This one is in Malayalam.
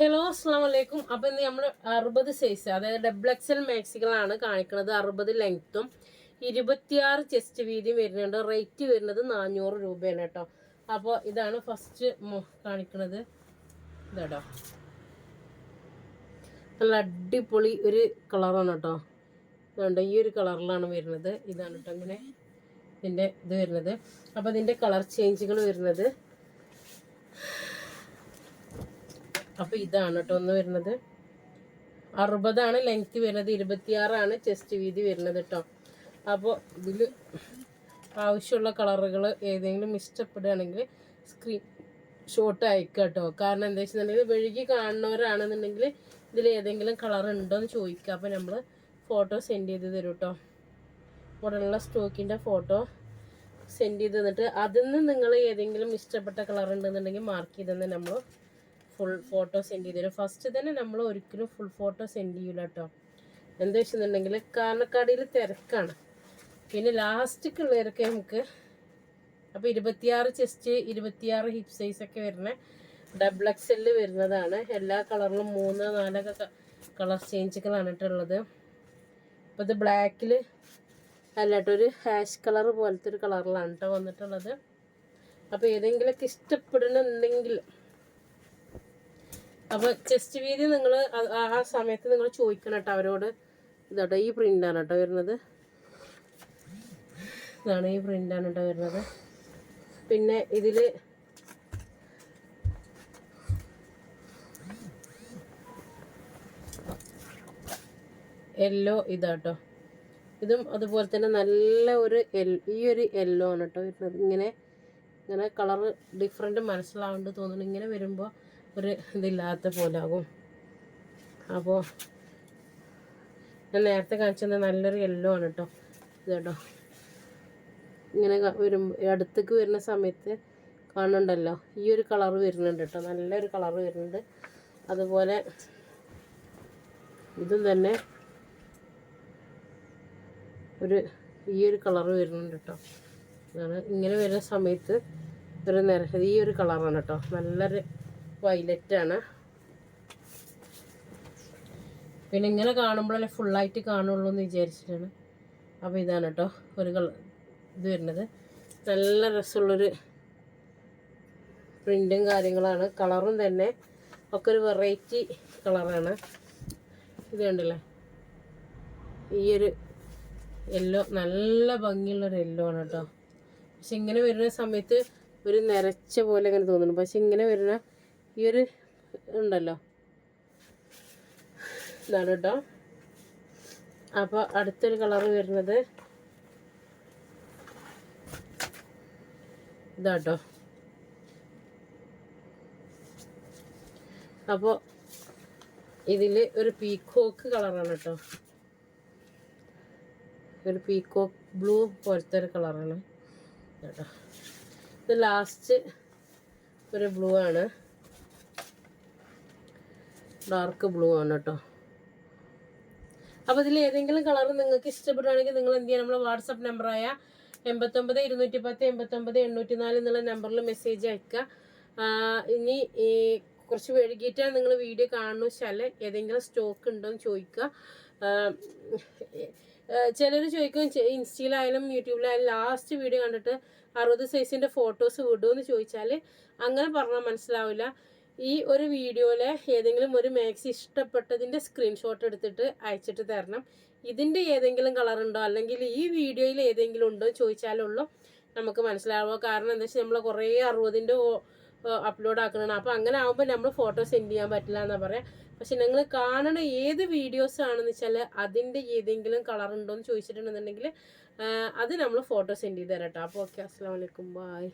ഹലോ അസ്സാം വലൈക്കും അപ്പം ഇന്ന് നമ്മൾ അറുപത് സൈസ് അതായത് ഡബിൾ എക്സൽ മാക്സികളാണ് കാണിക്കുന്നത് അറുപത് ലെങ്ത്തും ഇരുപത്തിയാറ് ചെസ്റ്റ് വീതിയും വരുന്നുണ്ട്. റേറ്റ് വരുന്നത് നാനൂറ് രൂപയാണ് കേട്ടോ. അപ്പോൾ ഇതാണ് ഫസ്റ്റ് കാണിക്കുന്നത് ഇതാട്ടോ. നല്ല അടിപൊളി ഒരു കളറാണ് കേട്ടോ. ഇതുണ്ട്. ഈ ഒരു കളറിലാണ് വരുന്നത്. ഇതാണ് കേട്ടോ ഇങ്ങനെ ഇതിന്റെ ഇത് വരുന്നത്. അപ്പോൾ ഇതിന്റെ കളർ ചേഞ്ചുകൾ വരുന്നത്. അപ്പോൾ ഇതാണ് കേട്ടോ ഒന്ന് വരുന്നത്. അറുപതാണ് ലെങ്ത് വരുന്നത്. ഇരുപത്തിയാറാണ് ചെസ്റ്റ് വീതി വരുന്നത് കേട്ടോ. അപ്പോൾ ഇതിൽ ആവശ്യമുള്ള കളറുകൾ ഏതെങ്കിലും ഇഷ്ടപ്പെടുകയാണെങ്കിൽ സ്ക്രീൻ ഷോട്ട് അയക്കുക കേട്ടോ. കാരണം എന്താ വെച്ചിട്ടുണ്ടെങ്കിൽ വെഴുകി കാണുന്നവരാണെന്നുണ്ടെങ്കിൽ ഇതിൽ ഏതെങ്കിലും കളർ ഉണ്ടോ എന്ന് ചോദിക്കുക. അപ്പോൾ നമ്മൾ ഫോട്ടോ സെൻഡ് ചെയ്ത് തരും കേട്ടോ. ഉടനുള്ള സ്റ്റോക്കിന്റെ ഫോട്ടോ സെൻഡ് ചെയ്ത് തന്നിട്ട് അതിൽ നിന്ന് നിങ്ങൾ ഏതെങ്കിലും ഇഷ്ടപ്പെട്ട കളർ ഉണ്ടെന്നുണ്ടെങ്കിൽ മാർക്ക് ചെയ്തെന്ന് നമ്മൾ ഫുൾ ഫോട്ടോ സെൻഡ് ചെയ്ത് തരും. ഫസ്റ്റ് തന്നെ നമ്മൾ ഒരിക്കലും ഫുൾ ഫോട്ടോ സെൻഡ് ചെയ്യില്ല കേട്ടോ എന്താ വെച്ചിട്ടുണ്ടെങ്കിൽ കാരണക്കാടിയിൽ തിരക്കാണ്. പിന്നെ ലാസ്റ്റിക്കുള്ളവരൊക്കെ നമുക്ക് അപ്പോൾ ഇരുപത്തിയാറ് ചെസ്റ്റ് ഇരുപത്തിയാറ് സൈസ് ഒക്കെ വരുന്ന ഡബിൾ എക്സ് എൽ വരുന്നതാണ്. എല്ലാ കളറിലും മൂന്ന് നാലൊക്കെ കളർ ചേഞ്ചുകളാണ് കേട്ടുള്ളത് അപ്പോൾ ഇത് ബ്ലാക്കിൽ അല്ലാട്ട് ഒരു ഹാഷ് കളർ പോലത്തെ ഒരു കളറിലാണ് കേട്ടോ വന്നിട്ടുള്ളത്. അപ്പോൾ ഏതെങ്കിലുമൊക്കെ ഇഷ്ടപ്പെടുന്നുണ്ടെങ്കിൽ അപ്പോൾ ചെസ്റ്റ് വീതി നിങ്ങൾ ആ സമയത്ത് നിങ്ങൾ ചോദിക്കണം കേട്ടോ അവരോട്. ഇതാട്ടോ ഈ പ്രിന്റാണ് കേട്ടോ വരുന്നത്. ഇതാണ് ഈ പ്രിന്റാണ് കേട്ടോ വരുന്നത്. പിന്നെ ഇതിൽ യെല്ലോ ഇതാട്ടോ. ഇതും അതുപോലെ തന്നെ നല്ല ഒരു ഈ ഒരു യെല്ലോ ആണ് കേട്ടോ വരുന്നത്. ഇങ്ങനെ ഇങ്ങനെ കളർ ഡിഫറെന്റ് മനസ്സിലാവുന്നുണ്ട് തോന്നുന്നു. ഇങ്ങനെ വരുമ്പോൾ ഒരു ഇതില്ലാത്ത പോലെ ആകും അപ്പോൾ ഞാൻ നേരത്തെ കാണിച്ചത് നല്ലൊരു യെല്ലോ ആണ് കേട്ടോ ഇത് കേട്ടോ ഇങ്ങനെ വരുമ്പോൾ അടുത്തേക്ക് വരുന്ന സമയത്ത് കാണുന്നുണ്ടല്ലോ? ഈ ഒരു കളർ വരുന്നുണ്ട് കേട്ടോ നല്ലൊരു കളർ വരുന്നുണ്ട്. അതുപോലെ ഇതും തന്നെ ഒരു ഈ ഒരു കളർ വരുന്നുണ്ട് കേട്ടോ ഇങ്ങനെ വരുന്ന സമയത്ത് ഒരു നിര ഈ ഒരു കളറാണ് കേട്ടോ നല്ലൊരു വൈലറ്റാണ്. പിന്നെ ഇങ്ങനെ കാണുമ്പോഴല്ലേ ഫുള്ളായിട്ട് കാണുള്ളൂ എന്ന് വിചാരിച്ചിട്ടാണ്. അപ്പോൾ ഇതാണ് കേട്ടോ ഒരു കളർ ഇത് വരുന്നത്. നല്ല രസമുള്ളൊരു പ്രിന്റും കാര്യങ്ങളാണ്. കളറും തന്നെ ഒക്കെ ഒരു വെറൈറ്റി കളറാണ്. ഇത് കണ്ടല്ലേ? ഈ ഒരു യെല്ലോ നല്ല ഭംഗിയുള്ളൊരു യെല്ലോ ആണ് കേട്ടോ പക്ഷെ ഇങ്ങനെ വരുന്ന സമയത്ത് ഒരു നിരച്ച പോലെ ഇങ്ങനെ തോന്നുന്നു. പക്ഷെ ഇങ്ങനെ വരുന്ന ഈ ഒരു ഉണ്ടല്ലോ. ഇതാണ് കേട്ടോ അപ്പോൾ അടുത്തൊരു കളർ വരുന്നത് ഇതാട്ടോ അപ്പോൾ ഇതിൽ ഒരു പീക്കോക്ക് കളറാണ് കേട്ടോ ഒരു പീക്കോക്ക് ബ്ലൂ പോലത്തെ ഒരു കളറാണ്. കേട്ടോ ഇത് ലാസ്റ്റ് ഒരു ബ്ലൂ ആണ്. ഡാർക്ക് ബ്ലൂ ആണ് കേട്ടോ. അപ്പോൾ ഇതിൽ ഏതെങ്കിലും കളർ നിങ്ങൾക്ക് ഇഷ്ടപ്പെടുകയാണെങ്കിൽ നിങ്ങൾ എന്ത് ചെയ്യുക നമ്മുടെ വാട്സപ്പ് നമ്പറായ എൺപത്തൊമ്പത് ഇരുന്നൂറ്റി പത്ത് എൺപത്തൊമ്പത് എണ്ണൂറ്റി നാല് എന്നുള്ള നമ്പറിൽ മെസ്സേജ് അയക്കുക. ഇനി ഈ കുറച്ച് വൈകിട്ടാണ് നിങ്ങൾ വീഡിയോ കാണുന്നു വെച്ചാൽ ഏതെങ്കിലും സ്റ്റോക്ക് ഉണ്ടോ എന്ന് ചോദിക്കുക ചിലർ ചോദിക്കും ഇൻസ്റ്റയിലായാലും യൂട്യൂബിലായാലും ലാസ്റ്റ് വീഡിയോ കണ്ടിട്ട് അറുപത് സൈസിന്റെ ഫോട്ടോസ് വിടുമെന്ന് ചോദിച്ചാൽ അങ്ങനെ പറഞ്ഞാൽ മനസ്സിലാവില്ല. ഈ ഒരു വീഡിയോയിലെ ഏതെങ്കിലും ഒരു മാക്സി ഇഷ്ടപ്പെട്ടതിന്റെ സ്ക്രീൻഷോട്ട് എടുത്തിട്ട് അയച്ചിട്ട് തരണം. ഇതിന്റെ ഏതെങ്കിലും കളർ ഉണ്ടോ? അല്ലെങ്കിൽ ഈ വീഡിയോയിൽ ഏതെങ്കിലും ഉണ്ടോ ചോദിച്ചാലുള്ളൂ നമുക്ക് മനസ്സിലാവുക. കാരണം എന്താ വെച്ചാൽ നമ്മൾ കുറേ അറുപതിന്റെ അപ്ലോഡ് ആക്കണം അപ്പോൾ അങ്ങനെ ആകുമ്പോൾ നമ്മൾ ഫോട്ടോ സെൻഡ് ചെയ്യാൻ പറ്റില്ല എന്നാ പറയാം. പക്ഷെ നിങ്ങൾ കാണണ ഏത് വീഡിയോസ് ആണെന്ന് വെച്ചാൽ അതിന്റെ ഏതെങ്കിലും കളർ ഉണ്ടോ എന്ന് ചോദിച്ചിട്ടുണ്ടെന്നുണ്ടെങ്കിൽ അത് നമ്മൾ ഫോട്ടോ സെൻഡ് ചെയ്ത് തരാം കേട്ടോ അപ്പോൾ ഓക്കെ അസ്സാം വലൈക്കും ബായ്